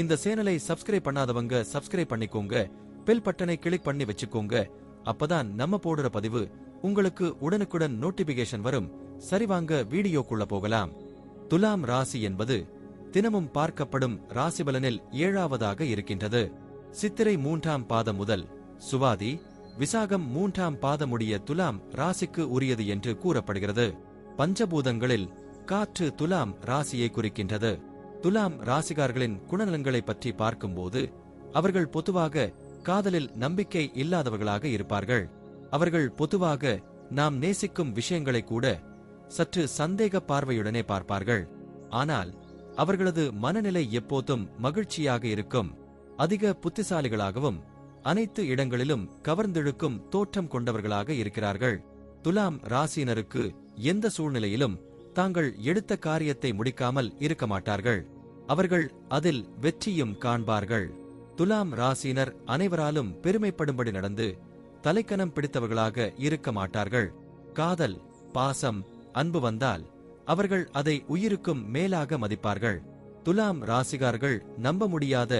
இந்த சேனலை சப்ஸ்கிரைப் பண்ணாதவங்க சப்ஸ்கிரைப் பண்ணிக்கோங்க. பெல் பட்டனை கிளிக் பண்ணி வச்சுக்கோங்க. அப்பதான் நம்ம போடுற பதிவு உங்களுக்கு உடனுக்குடன் நோட்டிபிகேஷன் வரும். சரிவாங்க வீடியோக்குள்ள போகலாம். துலாம் ராசி என்பது தினமும் பார்க்கப்படும் ராசிபலனில் ஏழாவதாக இருக்கின்றது. சித்திரை மூன்றாம் பாதம் முதல் சுவாதி விசாகம் மூன்றாம் பாதமுடைய துலாம் ராசிக்கு உரியது என்று கூறப்படுகிறது. பஞ்சபூதங்களில் காற்று துலாம் ராசியை குறிக்கின்றது. துலாம் ராசிகார்களின் குணநலன்களை பற்றி பார்க்கும்போது அவர்கள் பொதுவாக காதலில் நம்பிக்கை இல்லாதவர்களாக இருப்பார்கள். அவர்கள் பொதுவாக நாம் நேசிக்கும் விஷயங்களை கூட சற்று சந்தேக பார்வையுடனே பார்ப்பார்கள். ஆனால் அவர்களது மனநிலை எப்போதும் மகிழ்ச்சியாக இருக்கும். அதிக புத்திசாலிகளாகவும் அனைத்து இடங்களிலும் கவர்ந்தெழுக்கும் தோற்றம் கொண்டவர்களாக இருக்கிறார்கள். துலாம் ராசியினருக்கு எந்த சூழ்நிலையிலும் தாங்கள் எடுத்த காரியத்தை முடிக்காமல் இருக்க மாட்டார்கள். அவர்கள் அதில் வெற்றியும் காண்பார்கள். துலாம் ராசினர் அனைவராலும் பெருமைப்படும்படி நடந்து தலைக்கணம் பிடித்தவர்களாக இருக்க மாட்டார்கள். காதல் பாசம் அன்பு வந்தால் அவர்கள் அதை உயிருக்கும் மேலாக மதிப்பார்கள். துலாம் ராசிகார்கள் நம்ப முடியாத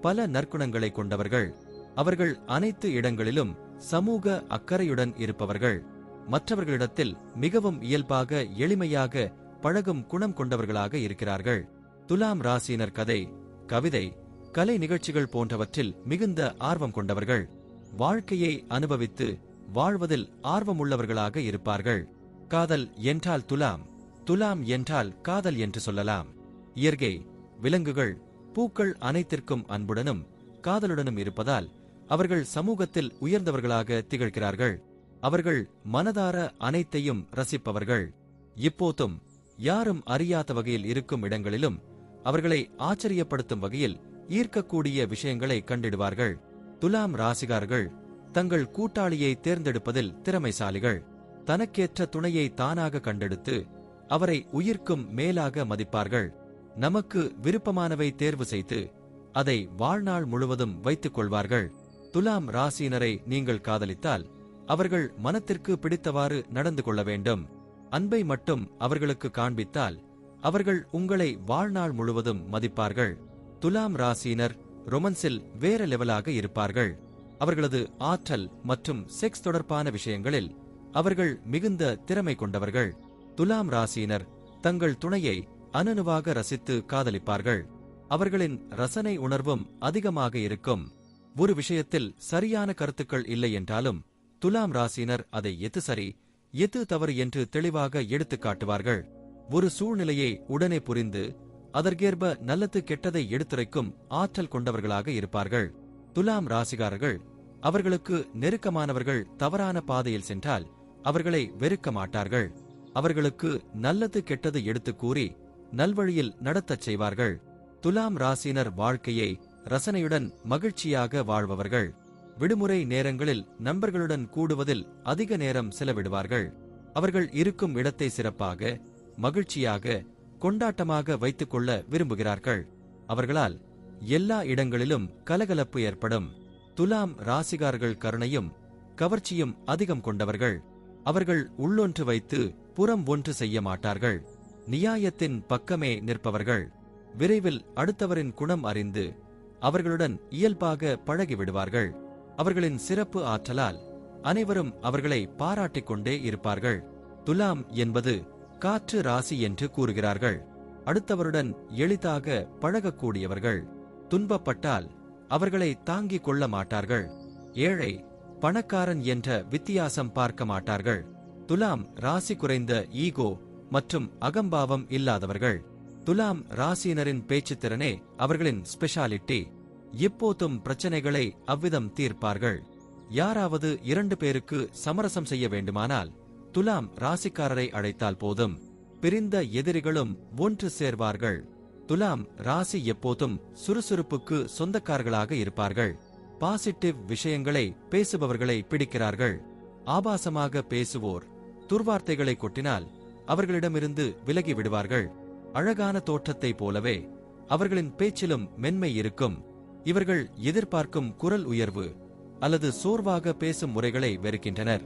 பல நற்குணங்களை கொண்டவர்கள். அவர்கள் அனைத்து இடங்களிலும் சமூக அக்கறையுடன் இருப்பவர்கள். மற்றவர்களிடத்தில் மிகவும் இயல்பாக எளிமையாக பழகும் குணம் கொண்டவர்களாக இருக்கிறார்கள். துலாம் ராசியினர் கதை கவிதை கலை நிகழ்ச்சிகள் போன்றவற்றில் மிகுந்த ஆர்வம் கொண்டவர்கள். வாழ்க்கையை அனுபவித்து வாழ்வதில் ஆர்வமுள்ளவர்களாக இருப்பார்கள். காதல் என்றால் துலாம் துலாம் என்றால் காதல் என்று சொல்லலாம். இயற்கை விலங்குகள் பூக்கள் அனைத்திற்கும் அன்புடனும் காதலுடனும் இருப்பதால் அவர்கள் சமூகத்தில் உயர்ந்தவர்களாக திகழ்கிறார்கள். அவர்கள் மனதார அனைத்தையும் ரசிப்பவர்கள். இப்போதும் யாரும் அறியாத வகையில் இருக்கும் இடங்களிலும் அவர்களை ஆச்சரியப்படுத்தும் வகையில் ஈர்க்கக்கூடிய விஷயங்களை கண்டிடுவார்கள். துலாம் ராசிகார்கள் தங்கள் கூட்டாளியை தேர்ந்தெடுப்பதில் திறமைசாலிகள். தனக்கேற்ற துணையை தானாக கண்டெடுத்து அவரை உயிர்க்கும் மேலாக மதிப்பார்கள். நமக்கு விருப்பமானவை தேர்வு செய்து அதை வாழ்நாள் முழுவதும் வைத்துக் கொள்வார்கள். துலாம் ராசியினரை நீங்கள் காதலித்தால் அவர்கள் மனத்திற்கு பிடித்தவாறு நடந்து கொள்ள வேண்டும். அன்பை மட்டும் அவர்களுக்கு காண்பித்தால் அவர்கள் உங்களை வாழ்நாள் முழுவதும் மதிப்பார்கள். துலாம் ராசியினர் ரொமன்ஸில் வேற லெவலாக இருப்பார்கள். அவர்களது ஆற்றல் மற்றும் செக்ஸ் தொடர்பான விஷயங்களில் அவர்கள் மிகுந்த திறமை கொண்டவர்கள். துலாம் ராசியினர் தங்கள் துணையை அனனுவாக ரசித்து காதலிப்பார்கள். அவர்களின் ரசனை உணர்வும் அதிகமாக இருக்கும். ஒரு விஷயத்தில் சரியான கருத்துக்கள் இல்லை என்றாலும் துலாம் ராசினர் அதை எது சரி எது தவறு என்று தெளிவாக எடுத்துக் காட்டுவார்கள். ஒரு சூழ்நிலையை உடனே புரிந்து அதற்கேற்ப நல்லது கெட்டதை எடுத்துரைக்கும் ஆற்றல் கொண்டவர்களாக இருப்பார்கள். துலாம் ராசிகாரர்கள் அவர்களுக்கு நெருக்கமானவர்கள் தவறான பாதையில் சென்றால் அவர்களை வெறுக்க மாட்டார்கள். அவர்களுக்கு நல்லது கெட்டது எடுத்துக் கூறி நல்வழியில் நடத்தச் செய்வார்கள். துலாம் ராசினர் வாழ்க்கையை ரசனையுடன் மகிழ்ச்சியாக வாழ்பவர்கள். விடுமுறை நேரங்களில் நண்பர்களுடன் கூடுவதில் அதிக நேரம் செலவிடுவார்கள். அவர்கள் இருக்கும் இடத்தை சிறப்பாக மகிழ்ச்சியாக கொண்டாட்டமாக வைத்துக் கொள்ள விரும்புகிறார்கள். அவர்களால் எல்லா இடங்களிலும் கலகலப்பு ஏற்படும். துலாம் ராசிகார்கள் கருணையும் கவர்ச்சியும் அதிகம் கொண்டவர்கள். அவர்கள் உள்ளொன்று வைத்து புறம் ஒன்று செய்ய மாட்டார்கள். நியாயத்தின் பக்கமே நிற்பவர்கள். விரைவில் அடுத்தவரின் குணம் அறிந்து அவர்களுடன் இயல்பாக பழகிவிடுவார்கள். அவர்களின் சிறப்பு ஆற்றலால் அனைவரும் அவர்களை பாராட்டிக் கொண்டே இருப்பார்கள். துலாம் என்பது காற்று ராசி என்று கூறுகிறார்கள். அடுத்தவருடன் எளிதாக பழகக்கூடியவர்கள். துன்பப்பட்டால் அவர்களை தாங்கிக் கொள்ள மாட்டார்கள். ஏழை பணக்காரன் என்ற வித்தியாசம் பார்க்க மாட்டார்கள். துலாம் ராசி குறைந்த ஈகோ மற்றும் அகம்பாவம் இல்லாதவர்கள். துலாம் ராசியினரின் பேச்சுத் திறனே அவர்களின் ஸ்பெஷாலிட்டி எப்போதும் பிரச்சனைகளை அவ்விதம் தீர்ப்பார்கள். யாராவது இரண்டு பேருக்கு சமரசம் செய்ய வேண்டுமானால் துலாம் ராசிக்காரரை அழைத்தால் போதும். பிரிந்த எதிரிகளும் ஒன்று சேர்வார்கள். துலாம் ராசி எப்போதும் சுறுசுறுப்புக்கு சொந்தக்காரர்களாக இருப்பார்கள். பாசிட்டிவ் விஷயங்களை பேசுபவர்களை பிடிக்கிறார்கள். ஆபாசமாக பேசுவோர் துர்வார்த்தைகளை கொட்டினால் அவர்களிடமிருந்து விலகி விடுவார்கள். அழகான தோற்றத்தைப் போலவே அவர்களின் பேச்சிலும் மென்மை இருக்கும். இவர்கள் எதிர்பார்க்கும் குரல் உயர்வு அல்லது சோர்வாக பேசும் முறைகளை வெறுக்கின்றனர்.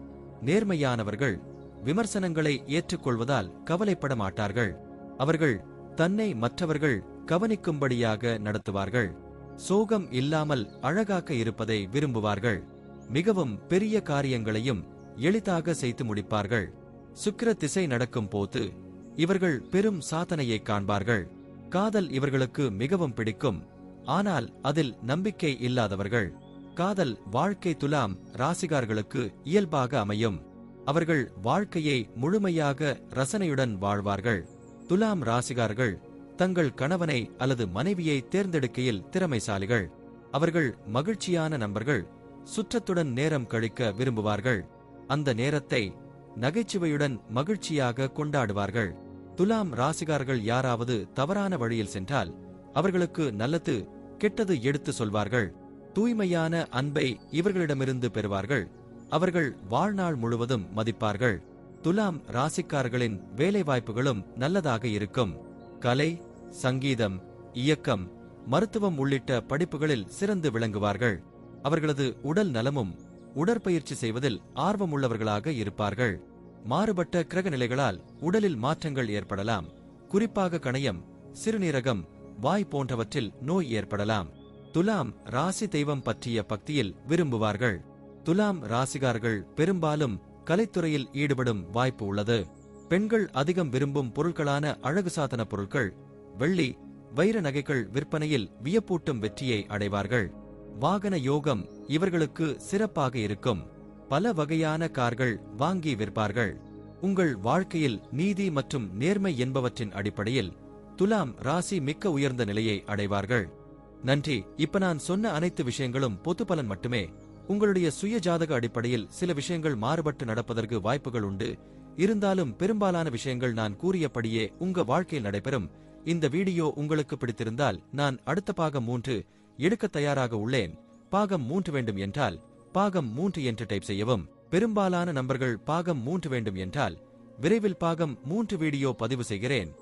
நேர்மையானவர்கள் விமர்சனங்களை ஏற்றுக்கொள்வதால் கவலைப்பட மாட்டார்கள். அவர்கள் தன்னை மற்றவர்கள் கவனிக்கும்படியாக நடத்துவார்கள். சோகம் இல்லாமல் அழகாக இருப்பதை விரும்புவார்கள். மிகவும் பெரிய காரியங்களையும் எளிதாக செய்து முடிப்பார்கள். சுக்கிர திசை நடக்கும் போது இவர்கள் பெரும் சாதனையை காண்பார்கள். காதல் இவர்களுக்கு மிகவும் பிடிக்கும். ஆனால் அதில் நம்பிக்கை இல்லாதவர்கள். காதல் வாழ்க்கை துலாம் ராசிகார்களுக்கு இயல்பாக அமையும். அவர்கள் வாழ்க்கையை முழுமையாக ரசனையுடன் வாழ்வார்கள். துலாம் ராசிகார்கள் தங்கள் கணவனை அல்லது மனைவியை தேர்ந்தெடுக்கையில் திறமைசாலிகள். அவர்கள் மகிழ்ச்சியான நண்பர்கள் சுற்றத்துடன் நேரம் கழிக்க விரும்புவார்கள். அந்த நேரத்தை நகைச்சுவையுடன் மகிழ்ச்சியாக கொண்டாடுவார்கள். துலாம் ராசிகார்கள் யாராவது தவறான வழியில் சென்றால் அவர்களுக்கு நல்லது கெட்டது எடுத்து சொல்வார்கள். தூய்மையான அன்பை இவர்களிடமிருந்து பெறுவார்கள். அவர்கள் வாழ்நாள் முழுவதும் மதிப்பார்கள். துலாம் ராசிக்காரர்களின் வேலைவாய்ப்புகளும் நல்லதாக இருக்கும். கலை சங்கீதம் இயக்கம் மருத்துவம் உள்ளிட்ட படிப்புகளில் சிறந்து விளங்குவார்கள். அவர்களது உடல் நலமும் உடற்பயிற்சி செய்வதில் ஆர்வமுள்ளவர்களாக இருப்பார்கள். மாறுபட்ட கிரக நிலைகளால் உடலில் மாற்றங்கள் ஏற்படலாம். குறிப்பாக கணையம் சிறுநீரகம் வாய் போன்றவற்றில் நோய் ஏற்படலாம். துலாம் ராசி தெய்வம் பற்றிய பக்தியில் விரும்புவார்கள். துலாம் ராசிகார்கள் பெரும்பாலும் கலைத்துறையில் ஈடுபடும் வாய்ப்பு உள்ளது. பெண்கள் அதிகம் விரும்பும் பொருட்களான அழகு சாதன பொருட்கள் வெள்ளி வைர நகைகள் விற்பனையில் வியப்பூட்டும் வெற்றியை அடைவார்கள். வாகன யோகம் இவர்களுக்கு சிறப்பாக இருக்கும். பல வகையான கார்கள் வாங்கி விற்பார்கள். உங்கள் வாழ்க்கையில் நீதி மற்றும் நேர்மை என்பவற்றின் அடிப்படையில் துலாம் ராசி மிக்க உயர்ந்த நிலையை அடைவார்கள். நன்றி. இப்ப நான் சொன்ன அனைத்து விஷயங்களும் பொது பலன் மட்டுமே. உங்களுடைய சுய ஜாதக அடிப்படையில் சில விஷயங்கள் மாறுபட்டு நடப்பதற்கு வாய்ப்புகள் உண்டு. இருந்தாலும் பெரும்பாலான விஷயங்கள் நான் கூறியபடியே உங்க வாழ்க்கையில் நடைபெறும். இந்த வீடியோ உங்களுக்கு பிடித்திருந்தால் நான் அடுத்த பாகம் மூன்று எடுக்க தயாராக உள்ளேன். பாகம் மூன்று வேண்டும் என்றால் பாகம் மூன்று என்று டைப் செய்யவும். பெரும்பாலான நம்பர்கள் பாகம் மூன்று வேண்டும் என்றால் விரைவில் பாகம் மூன்று வீடியோ பதிவு செய்கிறேன்.